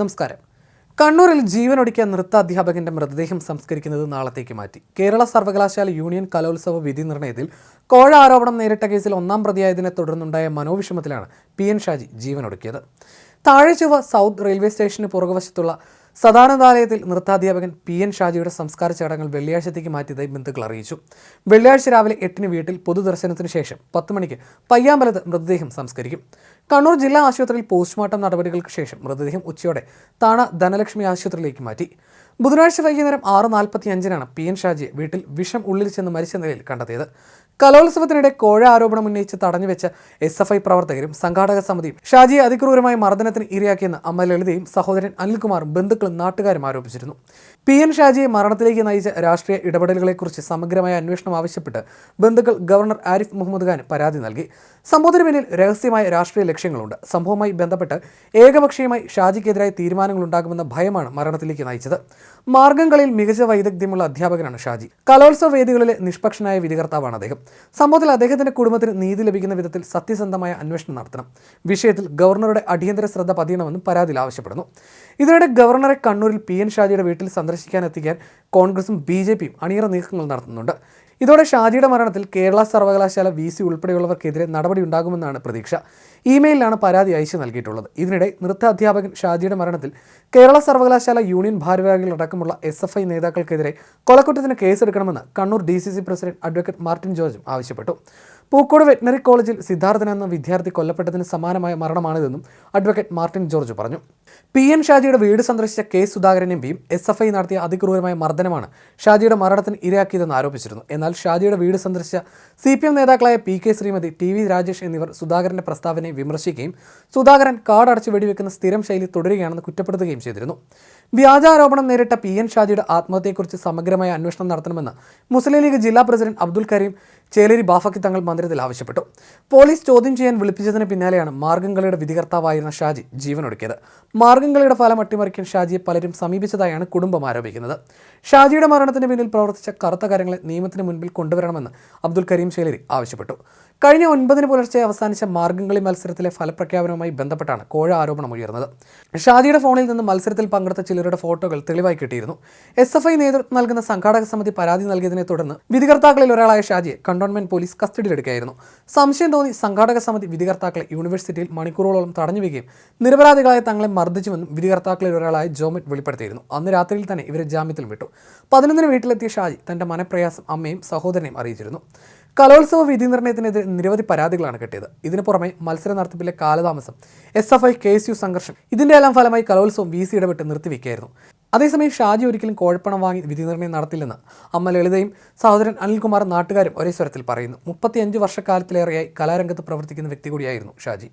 നമസ്കാരം. കണ്ണൂരിൽ ജീവനൊടുക്കിയ നൃത്താധ്യാപകന്റെ മൃതദേഹം സംസ്കരിക്കുന്നത് നാളത്തേക്ക് മാറ്റി. കേരള സർവകലാശാല യൂണിയൻ കലോത്സവ വിധി നിർണയത്തിൽ കോഴ ആരോപണം നേരിട്ട കേസിൽ ഒന്നാം പ്രതിയായതിനെ തുടർന്നുണ്ടായ മനോവിഷമത്തിലാണ് പി എൻ ഷാജി ജീവനൊടുക്കിയത്. താഴെ ചുവ സൗത്ത് റെയിൽവേ സ്റ്റേഷന് പുറകുവശത്തുള്ള സദാനന്ദാലയത്തിൽ നൃത്താധ്യാപകൻ പി എൻ ഷാജിയുടെ സംസ്കാര ചടങ്ങുകൾ വെള്ളിയാഴ്ചത്തേക്ക് മാറ്റിയതായി ബന്ധുക്കൾ അറിയിച്ചു. വെള്ളിയാഴ്ച രാവിലെ എട്ടിന് വീട്ടിൽ പൊതുദർശനത്തിന് ശേഷം പത്ത് മണിക്ക് പയ്യാമ്പലത്ത് മൃതദേഹം സംസ്കരിക്കും. കണ്ണൂർ ജില്ലാ ആശുപത്രിയിൽ പോസ്റ്റ്മോർട്ടം നടപടികൾക്ക് ശേഷം മൃതദേഹം ഉച്ചയോടെ താണ ധനലക്ഷ്മി ആശുപത്രിയിലേക്ക് മാറ്റി. ബുധനാഴ്ച വൈകുന്നേരം ആറ് നാൽപ്പത്തി അഞ്ചിനാണ് പി എൻ ഷാജിയെ വീട്ടിൽ വിഷം ഉള്ളിൽ ചെന്ന് മരിച്ച നിലയിൽ കണ്ടെത്തിയത്. കലോത്സവത്തിനിടെ കോഴ ആരോപണം ഉന്നയിച്ച് തടഞ്ഞുവെച്ച എസ് എഫ് ഐ പ്രവർത്തകരും സംഘാടക സമിതിയും ഷാജിയെ അതിക്രൂരമായ മർദ്ദനത്തിന് ഇരയാക്കിയെന്ന് അമ്മ ലളിതയും സഹോദരൻ അനിൽകുമാറും ബന്ധുക്കളും നാട്ടുകാരും ആരോപിച്ചിരുന്നു. പി എൻ ഷാജിയെ മരണത്തിലേക്ക് നയിച്ച രാഷ്ട്രീയ ഇടപെടലുകളെക്കുറിച്ച് സമഗ്രമായ അന്വേഷണം ആവശ്യപ്പെട്ട് ബന്ധുക്കൾ ഗവർണർ ആരിഫ് മുഹമ്മദ് ഖാൻ പരാതി നൽകി. സംഭവത്തിന് പിന്നിൽ രഹസ്യമായ രാഷ്ട്രീയ ലക്ഷ്യങ്ങളുണ്ട്. സംഭവവുമായി ബന്ധപ്പെട്ട് ഏകപക്ഷീയമായി ഷാജിക്കെതിരായ തീരുമാനങ്ങൾ ഉണ്ടാകുമെന്ന ഭയമാണ് മരണത്തിലേക്ക് നയിച്ചത്. മാർഗംകളിയിൽ മികച്ച വൈദഗ്ധ്യമുള്ള അധ്യാപകനാണ് ഷാജി. കലോത്സവ വേദികളിലെ നിഷ്പക്ഷനായ വിധികർത്താവാണ് അദ്ദേഹം. സംഭവത്തിൽ അദ്ദേഹത്തിന്റെ കുടുംബത്തിന് നീതി ലഭിക്കുന്ന വിധത്തിൽ സത്യസന്ധമായ അന്വേഷണം നടത്തണം. വിഷയത്തിൽ ഗവർണറുടെ അടിയന്തര ശ്രദ്ധ പതിയണമെന്നും പരാതിയിൽ ആവശ്യപ്പെടുന്നു. ഇതിനിടെ ഗവർണറെ കണ്ണൂരിൽ പി എൻ ഷാജിയുടെ വീട്ടിൽ സന്ദർശിക്കാൻ എത്തിക്കാൻ കോൺഗ്രസും ബി ജെ പിയും അണിയറ നീക്കങ്ങൾ നടത്തുന്നുണ്ട്. ഇതോടെ ഷാജിയുടെ മരണത്തിൽ കേരള സർവകലാശാല വി സി ഉൾപ്പെടെയുള്ളവർക്കെതിരെ നടപടി ഉണ്ടാകുമെന്നാണ് പ്രതീക്ഷ. ഇമെയിലാണ് പരാതി അയച്ചു നൽകിയിട്ടുള്ളത്. ഇതിനിടെ നൃത്ത അധ്യാപകൻ ഷാജിയുടെ മരണത്തിൽ കേരള സർവകലാശാല യൂണിയൻ ഭാരവാഹികളടക്കമുള്ള എസ് എഫ് ഐ നേതാക്കൾക്കെതിരെ കൊലക്കുറ്റത്തിന് കേസെടുക്കണമെന്ന് Kannur D C C president advocate Martin ജോർജും ആവശ്യപ്പെട്ടു. പൂക്കോട് വെറ്റിനറി കോളേജിൽ സിദ്ധാർത്ഥൻ എന്ന വിദ്യാർത്ഥി കൊല്ലപ്പെട്ടതിന് സമാനമായ മരണമാണിതെന്നും അഡ്വക്കേറ്റ് മാർട്ടിൻ ജോർജ് പറഞ്ഞു. പി എൻ ഷാജിയുടെ വീട് സന്ദർശിച്ച കെ സുധാകരൻ എം പിയും എസ് എഫ് ഐ നടത്തിയ അതിക്രൂരമായ മർദ്ദനമാണ് ഷാജിയുടെ മരണത്തിന് ഇരയാക്കിയതെന്ന് ആരോപിച്ചിരുന്നു. എന്നാൽ ഷാജിയുടെ വീട് സന്ദർശിച്ച സി പി എം നേതാക്കളായ P K Sreemathi T V Rajesh എന്നിവർ സുധാകരന്റെ പ്രസ്താവനയെ വിമർശിക്കുകയും സുധാകരൻ കാടടച്ച് വെടിവെക്കുന്ന സ്ഥിരം ശൈലി തുടരുകയാണെന്ന് കുറ്റപ്പെടുത്തുകയും ചെയ്തിരുന്നു. വ്യാജാരോപണം നേരിട്ട പി എൻ ഷാജിയുടെ ആത്മഹത്യയെക്കുറിച്ച് സമഗ്രമായ അന്വേഷണം നടത്തണമെന്ന് മുസ്ലിം ലീഗ് ജില്ലാ പ്രസിഡന്റ് അബ്ദുൽ കരീം ചേലേരി ബാഫക്കി തങ്ങൾ മന്ദിരത്തിൽ ആവശ്യപ്പെട്ടു. പോലീസ് ചോദ്യം ചെയ്യാൻ വിളിപ്പിച്ചതിന് പിന്നാലെയാണ് മാർഗംകളിയുടെ വിധികർത്താവായിരുന്ന ഷാജി ജീവനൊടുക്കിയത്. മാർഗംകളിയുടെ ഫലം അട്ടിമറിക്കാൻ ഷാജിയെ പലരും സമീപിച്ചതായാണ് കുടുംബം ആരോപിക്കുന്നത്. ഷാജിയുടെ മരണത്തിന് പിന്നിൽ പ്രവർത്തിച്ച കറുത്ത കാര്യങ്ങളെ നിയമത്തിന് കൊണ്ടുവരണമെന്ന് അബ്ദുൽ കരീം ശൈലരി ആവശ്യപ്പെട്ടു. കഴിഞ്ഞ ഒൻപതിന് പുലർച്ചെ അവസാനിച്ച മാർഗംകളി മത്സരത്തിലെ ഫലപ്രഖ്യാപനവുമായി ബന്ധപ്പെട്ടാണ് കോഴ ആരോപണം ഉയർന്നത്. ഷാദിയുടെ ഫോണിൽ നിന്ന് മത്സരത്തിൽ പങ്കെടുത്ത ചിലരുടെ ഫോട്ടോകൾ തെളിവായി കിട്ടിയിരുന്നു. എസ് എഫ് ഐ നേതൃത്വം നൽകുന്ന സംഘാടക സമിതി പരാതി നൽകിയതിനെ തുടർന്ന് വിധികർത്താക്കളിൽ ഒരാളായ ഷാജിയെ കണ്ടോൺമെന്റ് പോലീസ് കസ്റ്റഡിയിലെടുക്കുകയായിരുന്നു. സംശയം തോന്നി സംഘാടക സമിതി വിധികർത്താക്കളെ യൂണിവേഴ്സിറ്റിയിൽ മണിക്കൂറുകളോളം തടഞ്ഞുവെക്കുകയും നിരപരാധികളായ തങ്ങളെ മർദ്ദിച്ചുവെന്നും വിധികർത്താക്കളിൽ ഒരാളായ ജോമറ്റ് വെളിപ്പെടുത്തിയിരുന്നു. അന്ന് രാത്രിയിൽ തന്നെ ഇവരെ ജാമ്യത്തിൽ വിട്ടു. പതിനൊന്നിന് വീട്ടിലെത്തിയ ഷാജി തന്റെ മനപ്രയാസം അമ്മയും സഹോദരനെയും അറിയിച്ചിരുന്നു. കലോത്സവ വിധി നിർണയത്തിനെതിരെ നിരവധി പരാതികളാണ് കിട്ടിയത്. ഇതിനു പുറമെ മത്സര നടത്തിപ്പിലെ കാലതാമസം S F I K S U സംഘർഷം ഇതിന്റെ എല്ലാം ഫലമായി കലോത്സവം വി സി ഇടപെട്ട് നിർത്തിവെക്കുകയായിരുന്നു. അതേസമയം ഷാജി ഒരിക്കലും കോഴപ്പണം വാങ്ങി വിധി നിർണയം നടത്തില്ലെന്ന് അമ്മ ലളിതയും സഹോദരൻ അനിൽകുമാർ നാട്ടുകാരും ഒരേ സ്വരത്തിൽ പറയുന്നു. മുപ്പത്തിയഞ്ച് വർഷക്കാലത്തിലേറെയായി കലാരംഗത്ത് പ്രവർത്തിക്കുന്ന വ്യക്തി കൂടിയായിരുന്നു ഷാജി.